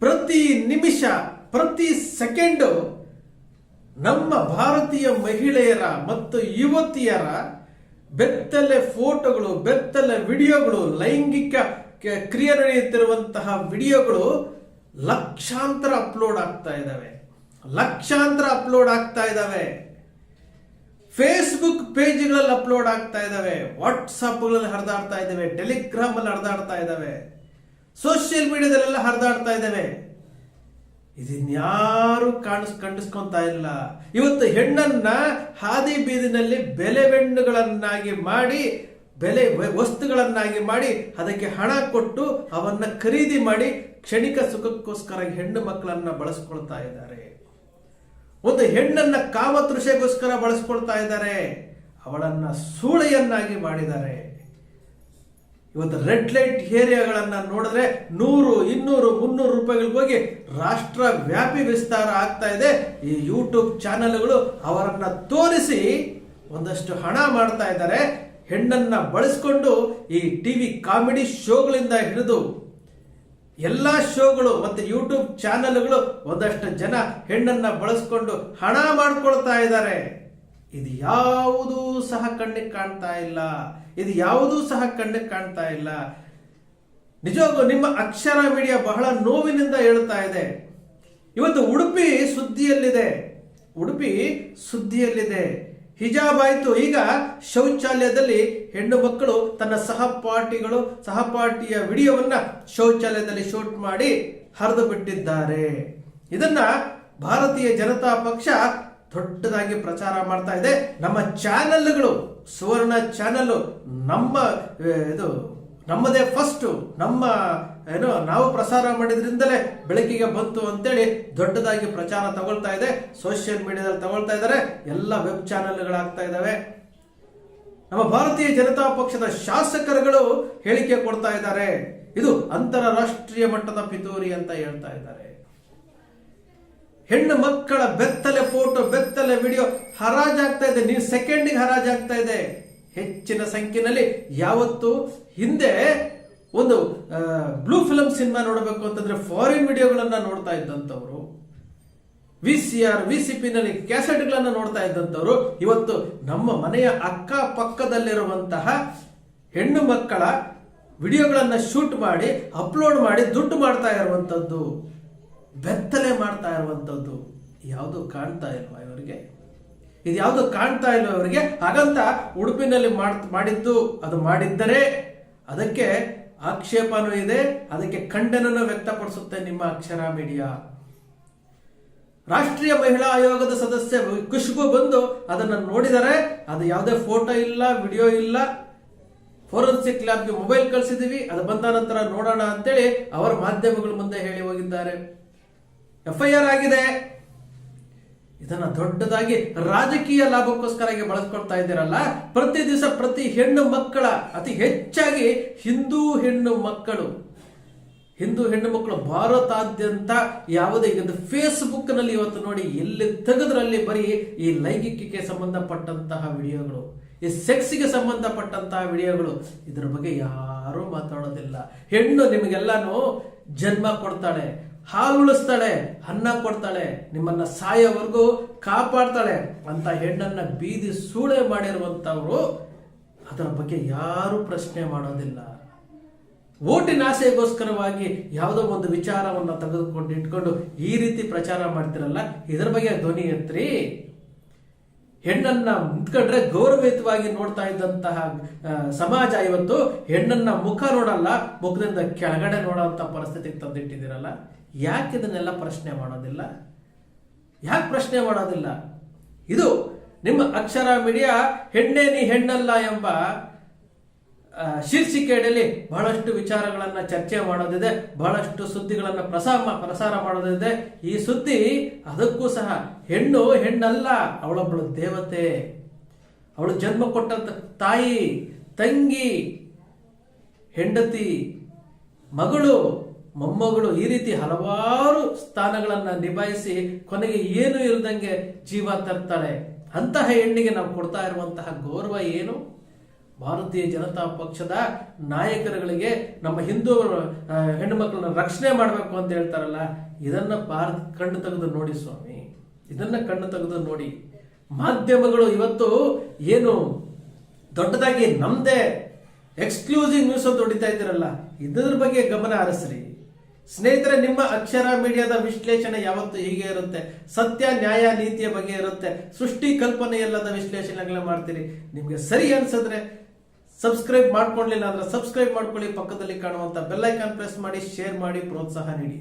ಪ್ರತಿ ನಿಮಿಷ, ಪ್ರತಿ ಸೆಕೆಂಡು ನಮ್ಮ ಭಾರತೀಯ ಮಹಿಳೆಯರ ಮತ್ತು ಯುವತಿಯರ ಬೆತ್ತಲೆ ಫೋಟೋಗಳು, ಬೆತ್ತಲೆ ವಿಡಿಯೋಗಳು, ಲೈಂಗಿಕ ಕ್ರಿಯೆ ನಡೆಯುತ್ತಿರುವಂತಹ ವಿಡಿಯೋಗಳು ಲಕ್ಷಾಂತರ ಅಪ್ಲೋಡ್ ಆಗ್ತಾ ಇದ್ದಾವೆ. ಲಕ್ಷಾಂತರ ಅಪ್ಲೋಡ್ ಆಗ್ತಾ ಇದ್ದಾವೆ. ಫೇಸ್ಬುಕ್ ಪೇಜ್ಗಳಲ್ಲಿ ಅಪ್ಲೋಡ್ ಆಗ್ತಾ ಇದ್ದಾವೆ. ವಾಟ್ಸಪ್ಗಳಲ್ಲಿ ಹರಿದಾಡ್ತಾ ಇದ್ದಾವೆ. ಟೆಲಿಗ್ರಾಮ್ ಅಲ್ಲಿ ಹರಿದಾಡ್ತಾ ಇದ್ದಾವೆ. ಸೋಷಿಯಲ್ ಮೀಡಿಯಾದಲ್ಲೆಲ್ಲ ಹರಿದಾಡ್ತಾ ಇದ್ದಾವೆ. ಇದನ್ಯಾರು ಕಾಣಿಸ್, ಕಂಡಿಸ್ಕೊಂತಾ ಇಲ್ಲ. ಇವತ್ತು ಹೆಣ್ಣನ್ನ ಹಾದಿ ಬೀದಿನಲ್ಲಿ ಬೆಲೆ ಬೆಣ್ಣುಗಳನ್ನಾಗಿ ಮಾಡಿ, ಬೆಲೆ ವಸ್ತುಗಳನ್ನಾಗಿ ಮಾಡಿ, ಅದಕ್ಕೆ ಹಣ ಕೊಟ್ಟು ಅವನ್ನ ಖರೀದಿ ಮಾಡಿ ಕ್ಷಣಿಕ ಸುಖಕ್ಕೋಸ್ಕರ ಹೆಣ್ಣು ಮಕ್ಕಳನ್ನ ಬಳಸ್ಕೊಳ್ತಾ ಇದ್ದಾರೆ. ಒಂದು ಹೆಣ್ಣನ್ನ ಕಾಮತೃಷೆಗೋಸ್ಕರ ಬಳಸ್ಕೊಳ್ತಾ ಇದ್ದಾರೆ. ಅವಳನ್ನ ಸೂಳೆಯನ್ನಾಗಿ ಮಾಡಿದ್ದಾರೆ. ಇವತ್ತು ರೆಡ್ ಲೈಟ್ ಏರಿಯಾಗಳನ್ನು ನೋಡಿದ್ರೆ ನೂರು, ಇನ್ನೂರು, ಮುನ್ನೂರು ರೂಪಾಯಿಗಳಿಗೆ ಹೋಗಿ ರಾಷ್ಟ್ರ ವ್ಯಾಪಿ ವಿಸ್ತಾರ ಆಗ್ತಾ ಇದೆ. ಈ ಯೂಟ್ಯೂಬ್ ಚಾನೆಲ್ಗಳು ಅವರನ್ನು ತೋರಿಸಿ ಒಂದಷ್ಟು ಹಣ ಮಾಡ್ತಾ ಇದ್ದಾರೆ. ಹೆಣ್ಣನ್ನ ಬಳಸ್ಕೊಂಡು ಈ ಟಿವಿ ಕಾಮಿಡಿ ಶೋಗಳಿಂದ ಹಿಡಿದು ಎಲ್ಲ ಶೋಗಳು ಮತ್ತು ಯೂಟ್ಯೂಬ್ ಚಾನೆಲ್ಗಳು ಒಂದಷ್ಟು ಜನ ಹೆಣ್ಣನ್ನ ಬಳಸ್ಕೊಂಡು ಹಣ ಮಾಡ್ಕೊಳ್ತಾ ಇದ್ದಾರೆ. ಇದು ಯಾವುದೂ ಸಹ ಕಣ್ಣಿಗೆ ಕಾಣ್ತಾ ಇಲ್ಲ. ಇದು ಯಾವುದೂ ಸಹ ಕಣ್ಣಿಗೆ ಕಾಣ್ತಾ ಇಲ್ಲ. ನಿಜವಾಗೂ ನಿಮ್ಮ ಅಕ್ಷರ ಮೀಡಿಯಾ ಬಹಳ ನೋವಿನಿಂದ ಹೇಳ್ತಾ ಇದೆ. ಇವತ್ತು ಉಡುಪಿ ಸುದ್ದಿಯಲ್ಲಿದೆ. ಉಡುಪಿ ಸುದ್ದಿಯಲ್ಲಿದೆ. ಹಿಜಾಬ್ ಆಯಿತು. ಈಗ ಶೌಚಾಲಯದಲ್ಲಿ ಹೆಣ್ಣು ಮಕ್ಕಳು ತನ್ನ ಸಹಪಾಠಿಗಳು, ಸಹಪಾಠಿಯ ವಿಡಿಯೋವನ್ನ ಶೌಚಾಲಯದಲ್ಲಿ ಶೂಟ್ ಮಾಡಿ ಹರಿದು ಬಿಟ್ಟಿದ್ದಾರೆ. ಇದನ್ನ ಭಾರತೀಯ ಜನತಾ ಪಕ್ಷ ದೊಡ್ಡದಾಗಿ ಪ್ರಚಾರ ಮಾಡ್ತಾ ಇದೆ. ನಮ್ಮ ಚಾನೆಲ್ಗಳು, ಸುವರ್ಣ ಚಾನೆಲ್ ನಮ್ಮ ಇದು, ನಮ್ಮದೇ ಫಸ್ಟ್ ನಮ್ಮ, ಏನು, ನಾವು ಪ್ರಸಾರ ಮಾಡಿದ್ರಿಂದಲೇ ಬೆಳಕಿಗೆ ಬಂತು ಅಂತೇಳಿ ದೊಡ್ಡದಾಗಿ ಪ್ರಚಾರ ತಗೊಳ್ತಾ ಇದೆ. ಸೋಷಿಯಲ್ ಮೀಡಿಯಾದಲ್ಲಿ ತಗೊಳ್ತಾ ಇದ್ದಾರೆ. ಎಲ್ಲ ವೆಬ್ ಚಾನೆಲ್ಗಳಾಗ್ತಾ ಇದ್ದಾವೆ. ನಮ್ಮ ಭಾರತೀಯ ಜನತಾ ಪಕ್ಷದ ಶಾಸಕರುಗಳು ಹೇಳಿಕೆ ಕೊಡ್ತಾ ಇದ್ದಾರೆ. ಇದು ಅಂತಾರಾಷ್ಟ್ರೀಯ ಮಟ್ಟದ ಪಿತೂರಿ ಅಂತ ಹೇಳ್ತಾ ಇದ್ದಾರೆ. ಹೆಣ್ಣು ಮಕ್ಕಳ ಬೆತ್ತಲೆ ಫೋಟೋ, ಬೆತ್ತಲೆ ವಿಡಿಯೋ ಹರಾಜಾಗ್ತಾ ಇದೆ. ನೀವು ಸೆಕೆಂಡಿಗೆ ಹರಾಜಾಗ್ತಾ ಇದೆ. ಹೆಚ್ಚಿನ ಸಂಖ್ಯೆಯಲ್ಲಿ ಯಾವತ್ತು ಹಿಂದೆ ಒಂದು ಬ್ಲೂ ಫಿಲಮ್ ಸಿನಿಮಾ ನೋಡಬೇಕು ಅಂತಂದ್ರೆ ಫಾರಿನ್ ವಿಡಿಯೋಗಳನ್ನ ನೋಡ್ತಾ ಇದ್ದಂಥವ್ರು V C R V C ಪಿನಲ್ಲಿ ಕ್ಯಾಸೆಟ್ಗಳನ್ನ ನೋಡ್ತಾ ಇದ್ದಂಥವ್ರು, ಇವತ್ತು ನಮ್ಮ ಮನೆಯ ಅಕ್ಕ ಪಕ್ಕದಲ್ಲಿರುವಂತಹ ಹೆಣ್ಣು ಮಕ್ಕಳ ವಿಡಿಯೋಗಳನ್ನ ಶೂಟ್ ಮಾಡಿ, ಅಪ್ಲೋಡ್ ಮಾಡಿ ದುಡ್ಡು ಮಾಡ್ತಾ ಇರುವಂತದ್ದು ಬೆತ್ತಲೆ ಮಾಡ್ತಾ ಇರುವಂಥದ್ದು ಯಾವುದು ಕಾಣ್ತಾ ಇಲ್ವಾ ಇವರಿಗೆ? ಇದು ಯಾವುದು ಕಾಣ್ತಾ ಇಲ್ವ ಇವರಿಗೆ? ಹಾಗಂತ ಉಡುಪಿನಲ್ಲಿ ಮಾಡ್- ಮಾಡಿದ್ದು, ಅದು ಮಾಡಿದ್ದರೆ ಅದಕ್ಕೆ ಆಕ್ಷೇಪನೂ ಇದೆ, ಅದಕ್ಕೆ ಖಂಡನನ್ನು ವ್ಯಕ್ತಪಡಿಸುತ್ತೆ ನಿಮ್ಮ ಅಕ್ಷರ ಮೀಡಿಯಾ. ರಾಷ್ಟ್ರೀಯ ಮಹಿಳಾ ಆಯೋಗದ ಸದಸ್ಯ ಖುಷ್ಬು ಬಂದು ಅದನ್ನು ನೋಡಿದರೆ ಅದು ಯಾವುದೇ ಫೋಟೋ ಇಲ್ಲ, ವಿಡಿಯೋ ಇಲ್ಲ. ಫೋರೆನ್ಸಿಕ್ ಲ್ಯಾಬ್ಗೆ ಮೊಬೈಲ್ ಕಳಿಸಿದೀವಿ ಅದು ಬಂದ ನಂತರ ನೋಡೋಣ ಅಂತೇಳಿ ಅವರ ಮಾಧ್ಯಮಗಳ ಮುಂದೆ ಹೇಳಿ ಹೋಗಿದ್ದಾರೆ. ಎಫ್ಐಆರ್ ಆಗಿದೆ. ಇದನ್ನ ದೊಡ್ಡದಾಗಿ ರಾಜಕೀಯ ಲಾಭಕ್ಕೋಸ್ಕರ ಬಳಸ್ಕೊಳ್ತಾ ಇದ್ದೀರಲ್ಲ, ಪ್ರತಿ ದಿವಸ ಪ್ರತಿ ಹೆಣ್ಣು ಮಕ್ಕಳ, ಅತಿ ಹೆಚ್ಚಾಗಿ ಹಿಂದೂ ಹೆಣ್ಣು ಮಕ್ಕಳು, ಹಿಂದೂ ಹೆಣ್ಣು ಮಕ್ಕಳು ಭಾರತಾದ್ಯಂತ ಯಾವುದೇ ಈಗ ಫೇಸ್ಬುಕ್ನಲ್ಲಿ ಇವತ್ತು ನೋಡಿ ಎಲ್ಲಿ ತೆಗೆದ್ರಲ್ಲಿ ಬರೀ ಈ ಲೈಂಗಿಕಕ್ಕೆ ಸಂಬಂಧಪಟ್ಟಂತಹ ವಿಡಿಯೋಗಳು, ಈ ಸೆಕ್ಸ್ಗೆ ಸಂಬಂಧಪಟ್ಟಂತಹ ವಿಡಿಯೋಗಳು, ಇದರ ಬಗ್ಗೆ ಯಾರೂ ಮಾತಾಡೋದಿಲ್ಲ. ಹೆಣ್ಣು ನಿಮಗೆಲ್ಲಾನು ಜನ್ಮ ಕೊಡ್ತಾಳೆ. ಹಾಲು ಉಳಿಸ್ತಾಳೆ, ಅನ್ನ ಕೊಡ್ತಾಳೆ, ನಿಮ್ಮನ್ನ ಸಾಯೋವರೆಗೂ ಕಾಪಾಡ್ತಾಳೆ ಅಂತ ಹೆಣ್ಣನ್ನ ಬೀದಿ ಸೂಳೆ ಮಾಡಿರುವಂತವ್ರು ಅದರ ಬಗ್ಗೆ ಯಾರು ಪ್ರಶ್ನೆ ಮಾಡೋದಿಲ್ಲ. ಓಟಿನ ಆಸೆಗೋಸ್ಕರವಾಗಿ ಯಾವುದೋ ಒಂದು ವಿಚಾರವನ್ನ ತೆಗೆದುಕೊಂಡು ಇಟ್ಕೊಂಡು ಈ ರೀತಿ ಪ್ರಚಾರ ಮಾಡ್ತಿರಲ್ಲ, ಇದರ ಬಗ್ಗೆ ಧ್ವನಿ ಎತ್ರಿ. ಹೆಣ್ಣನ್ನ ನಿಂತ್ಕೊಂಡ್ರೆ ಗೌರವಯುತವಾಗಿ ನೋಡ್ತಾ ಇದ್ದಂತಹ ಸಮಾಜ ಇವತ್ತು ಹೆಣ್ಣನ್ನ ಮುಖ ನೋಡಲ್ಲ, ಮುಖದಿಂದ ಕೆಳಗಡೆ ನೋಡೋ ಪರಿಸ್ಥಿತಿಗೆ ತಂದಿಟ್ಟಿದ್ದೀರಲ್ಲ. ಯಾಕೆ ಇದನ್ನೆಲ್ಲ ಪ್ರಶ್ನೆ ಮಾಡೋದಿಲ್ಲ? ಯಾಕೆ ಪ್ರಶ್ನೆ ಮಾಡೋದಿಲ್ಲ? ಇದು ನಿಮ್ಮ ಅಕ್ಷರ ಮೀಡಿಯಾ ಹೆಣ್ಣೇ ನೀ ಹೆಣ್ಣಲ್ಲ ಎಂಬ ಶೀರ್ಷಿಕೆಯಡಿಯಲ್ಲಿ ಬಹಳಷ್ಟು ವಿಚಾರಗಳನ್ನು ಚರ್ಚೆ ಮಾಡೋದಿದೆ, ಬಹಳಷ್ಟು ಸುದ್ದಿಗಳನ್ನು ಪ್ರಸಾರ ಪ್ರಸಾರ ಮಾಡೋದಿದೆ. ಈ ಸುದ್ದಿ ಅದಕ್ಕೂ ಸಹ ಹೆಣ್ಣು ಹೆಣ್ಣಲ್ಲ ಅವಳೊಬ್ಬಳು ದೇವತೆ, ಅವಳು ಜನ್ಮ ಕೊಟ್ಟಂತ ತಾಯಿ, ತಂಗಿ, ಹೆಂಡತಿ, ಮಗಳು ಮೊಮ್ಮಗಳು ಈ ರೀತಿ ಹಲವಾರು ಸ್ಥಾನಗಳನ್ನು ನಿಭಾಯಿಸಿ ಕೊನೆಗೆ ಏನು ಇಲ್ದಂಗೆ ಜೀವ ತರ್ತಾಳೆ. ಅಂತಹ ಹೆಣ್ಣಿಗೆ ನಾವು ಕೊಡ್ತಾ ಇರುವಂತಹ ಗೌರವ ಏನು? ಭಾರತೀಯ ಜನತಾ ಪಕ್ಷದ ನಾಯಕರುಗಳಿಗೆ ನಮ್ಮ ಹಿಂದೂ ಹೆಣ್ಣುಮಕ್ಕಳನ್ನ ಹೆಣ್ಣು ಮಕ್ಕಳನ್ನ ರಕ್ಷಣೆ ಮಾಡಬೇಕು ಅಂತ ಹೇಳ್ತಾರಲ್ಲ, ಇದನ್ನ ಭಾರತ ಕಣ್ಣು ತೆಗೆದು ನೋಡಿ ಸ್ವಾಮಿ. ಇದನ್ನ ಕಣ್ಣು ತೆಗೆದು ನೋಡಿ. ಮಾಧ್ಯಮಗಳು ಇವತ್ತು ಏನು ದೊಡ್ಡದಾಗಿ ನಮ್ದೇ ಎಕ್ಸ್ಕ್ಲೂಸಿವ್ ನ್ಯೂಸ್ ಅಂತ ಹೊಡಿತಾ ಇದ್ದೀರಲ್ಲ, ಇದ್ರ ಬಗ್ಗೆ ಗಮನ ಹರಿಸ್ರಿ. ಸ್ನೇಹಿತರೆ, ನಿಮ್ಮ ಅಕ್ಷರ ಮೀಡಿಯಾದ ವಿಶ್ಲೇಷಣೆ ಯಾವತ್ತು ಹೀಗೆ ಇರುತ್ತೆ? ಸತ್ಯ, ನ್ಯಾಯ, ನೀತಿಯ ಬಗ್ಗೆ ಇರುತ್ತೆ. ಸೃಷ್ಟಿ, ಕಲ್ಪನೆ ಎಲ್ಲದ ವಿಶ್ಲೇಷಣೆಗಳನ್ನ ಮಾಡ್ತೀರಿ. ನಿಮ್ಗೆ ಸರಿ ಅನ್ಸಿದ್ರೆ ಸಬ್ಸ್ಕ್ರೈಬ್ ಮಾಡ್ಕೊಳ್ಲಿಲ್ಲ ಅಂದ್ರೆ ಸಬ್ಸ್ಕ್ರೈಬ್ ಮಾಡ್ಕೊಳ್ಳಿ. ಪಕ್ಕದಲ್ಲಿ ಕಾಣುವಂತ ಬೆಲ್ಲೈಕಾನ್ ಪ್ರೆಸ್ ಮಾಡಿ ಶೇರ್ ಮಾಡಿ, ಪ್ರೋತ್ಸಾಹ ನೀಡಿ.